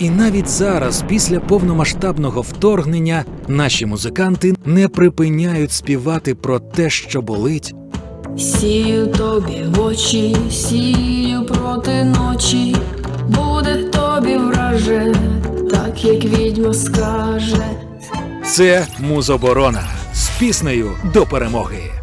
І навіть зараз, після повномасштабного вторгнення, наші музиканти не припиняють співати про те, що болить, Сію тобі в очі, сію проти ночі, буде тобі враже, так як відьма скаже. Це музоборона з піснею до перемоги.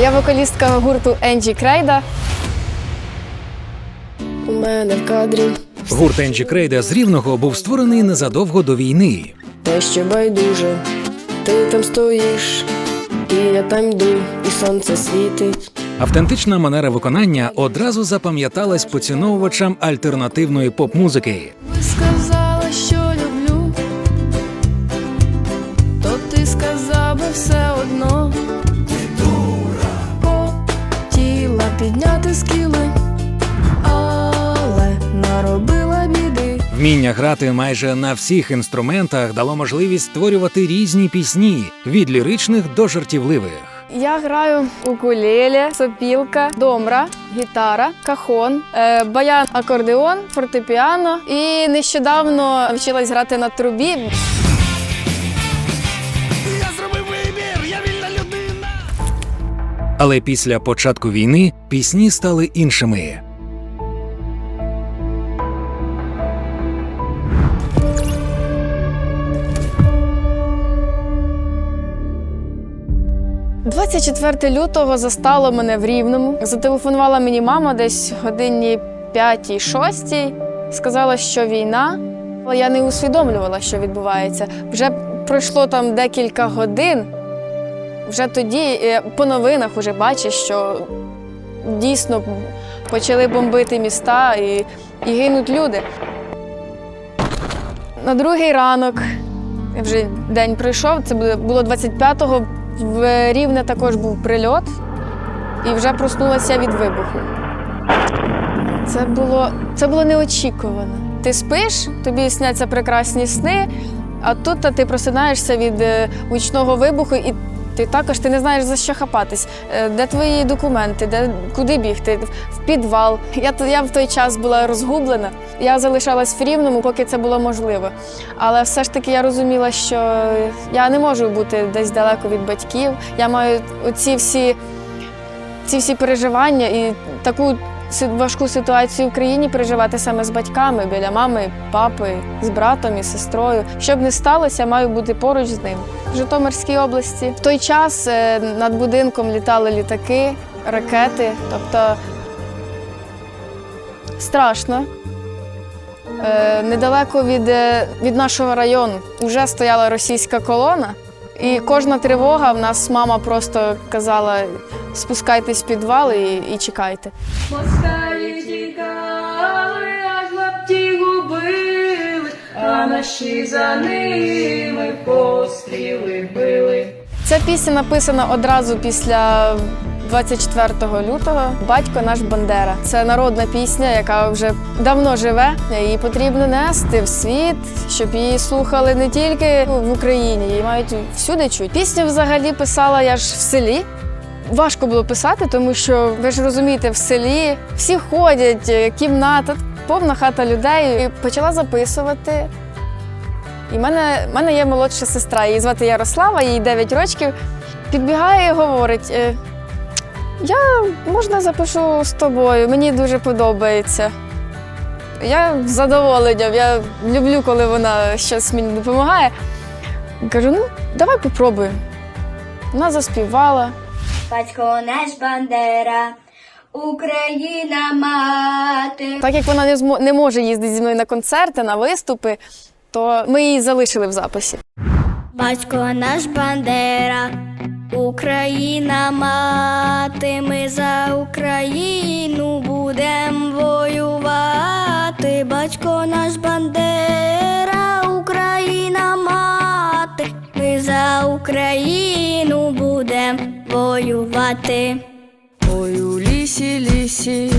Я вокалістка гурту Енджі Крейда. У мене в кадрі Гурт Енджі Крейда з Рівного був створений незадовго до війни. те, що байдуже, ти там стоїш, і я там йду, і сонце світить. Автентична манера виконання одразу запам'яталась поціновувачам альтернативної поп-музики. Підняти скіли, але наробила біди. Вміння грати майже на всіх інструментах дало можливість створювати різні пісні від ліричних до жартівливих. Я граю укулеле, сопілка, домра, гітара, кахон, е, баян, акордеон, фортепіано. І нещодавно навчилась грати на трубі. Але після початку війни пісні стали іншими. – 24 лютого застало мене в Рівному. Зателефонувала мені мама десь годині 5-6. Сказала, що війна. Але я не усвідомлювала, що відбувається. Вже пройшло там декілька годин. Вже тоді е, по новинах вже бачиш, що дійсно почали бомбити міста і, і гинуть люди. На другий ранок вже день пройшов. Це було- було 25-го. В Рівне також був прильот, і вже проснулася від вибуху. Це було, це було неочікувано. Ти спиш, тобі сняться прекрасні сни, а тут ти просинаєшся від е, гучного вибуху, і ти також ти не знаєш за що хапатись. Е, Де твої документи, де куди бігти? В підвал. Я, я в той час була розгублена. Я залишалась в рівному, поки це було можливо. Але все ж таки я розуміла, що я не можу бути десь далеко від батьків. Я маю оці всі, ці всі переживання і таку важку ситуацію в країні переживати саме з батьками, біля мами, папи, з братом і сестрою. Щоб не сталося, маю бути поруч з ним. В Житомирській області в той час е, над будинком літали літаки, ракети, тобто страшно. Е, Недалеко від, е, від нашого району вже стояла російська колона, і кожна тривога в нас мама просто казала: спускайтесь в підвал і, і чекайте. Москалі тікали, аж лапті губили, а наші за ними постріли били. Ця пісня написана одразу після 24 лютого. Батько наш Бандера. Це народна пісня, яка вже давно живе. Її потрібно нести в світ, щоб її слухали не тільки в Україні, її мають всюди чути. Пісню взагалі писала я ж в селі. Важко було писати, тому що ви ж розумієте, в селі всі ходять, е, кімната, повна хата людей. І почала записувати. І в мене, мене є молодша сестра, її звати Ярослава, їй 9 років. Підбігає і говорить: «Е, я можна запишу з тобою, мені дуже подобається. Я з задоволенням, я люблю, коли вона щось мені допомагає. Кажу, ну, давай попробуємо. Вона заспівала. Батько наш Бандера, Україна мати. Так як вона не, змо- не може їздити зі мною на концерти, на виступи, то ми її залишили в записі. Батько наш Бандера, Україна мати. Ми за Україну будем воювати. Батько наш Бандера, Україна мати. Ми за Україну будем воювати. Ой, у лісі, лісі,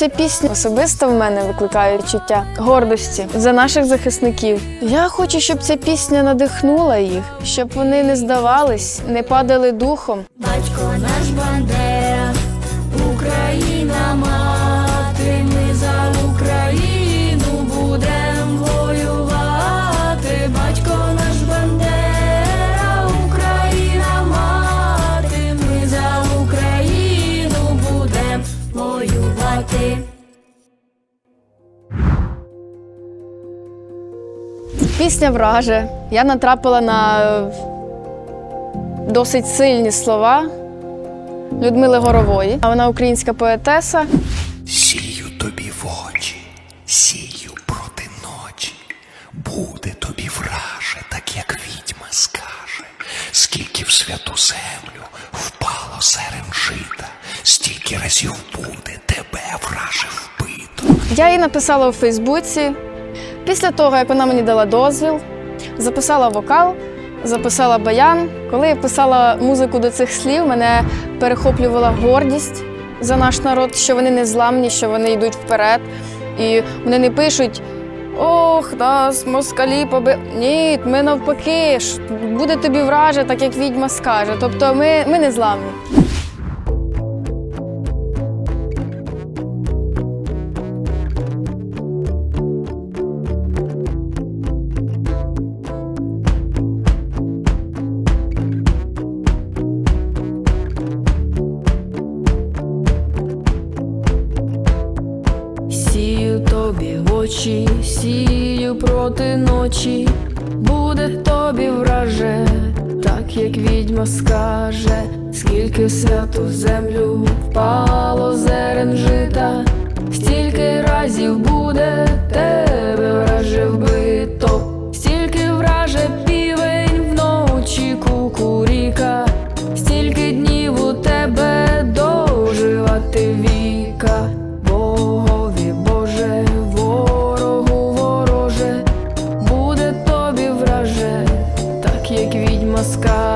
Ця пісня особисто в мене викликає відчуття гордості за наших захисників. Я хочу, щоб ця пісня надихнула їх, щоб вони не здавались, не падали духом. Батько наш Бандера, Пісня враже. Я натрапила на е, досить сильні слова Людмили Горової. А Вона українська поетеса. Сію тобі в очі, сію проти ночі. Буде тобі враже, так як відьма скаже. Скільки в святу землю впало серед жита, стільки разів буде тебе враже вбито. Я її написала у Фейсбуці. Після того, як вона мені дала дозвіл, записала вокал, записала баян. Коли я писала музику до цих слів, мене перехоплювала гордість за наш народ, що вони не зламні, що вони йдуть вперед. І вони не пишуть. Ох, нас москалі поби. Ні, ми навпаки, ж, буде тобі враже, так як відьма скаже. Тобто ми, ми не зламні. Скаже, скільки в святу землю впало зерен жита, стільки разів буде тебе враже вбито, стільки враже півень вночі кукуріка, стільки днів у тебе доживати віка. Богові Боже, ворогу вороже, буде тобі враже, так як відьма.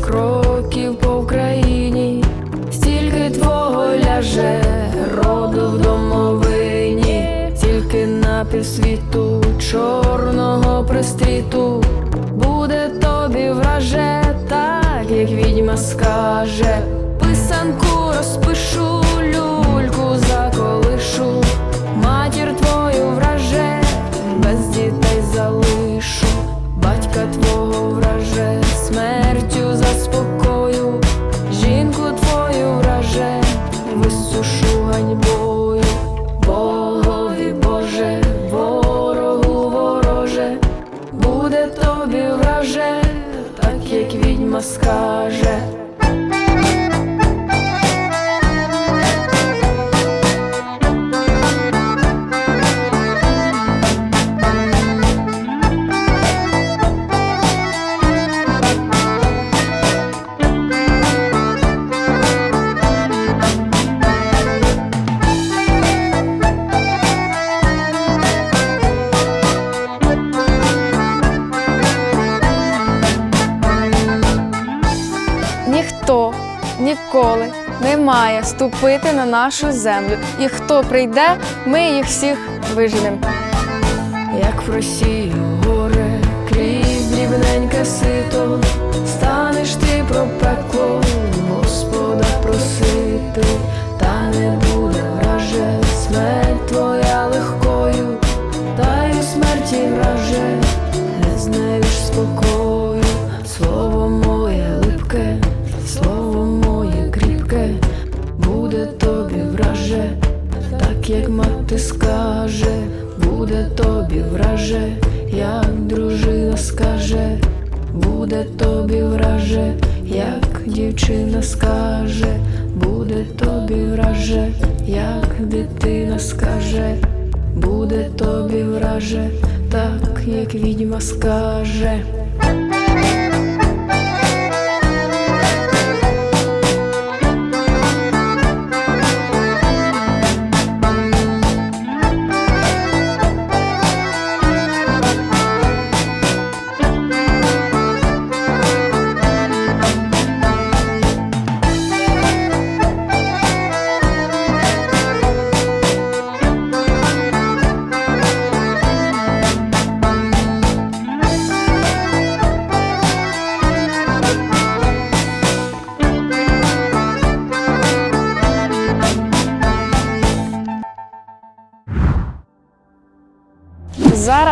Кроків по Україні, стільки твого ляже роду в домовині, тільки на півсвіту чорного пристріту, буде тобі враже, так як відьма скаже, писанку розпишу, ніколи не має ступити на нашу землю. І хто прийде, ми їх всіх виженемо. Як просію горе, крізь дрібненьке сито, станеш ти про пекло, Господа просити, скаже, буде тобі враже, так як відьма скаже.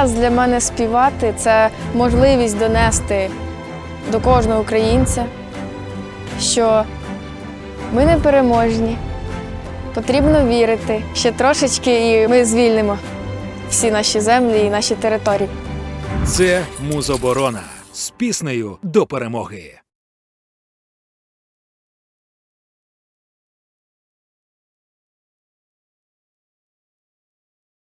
Зараз для мене співати це можливість донести до кожного українця, що ми не переможні. Потрібно вірити. Ще трошечки, і ми звільнимо всі наші землі і наші території. Це музоборона з піснею до перемоги.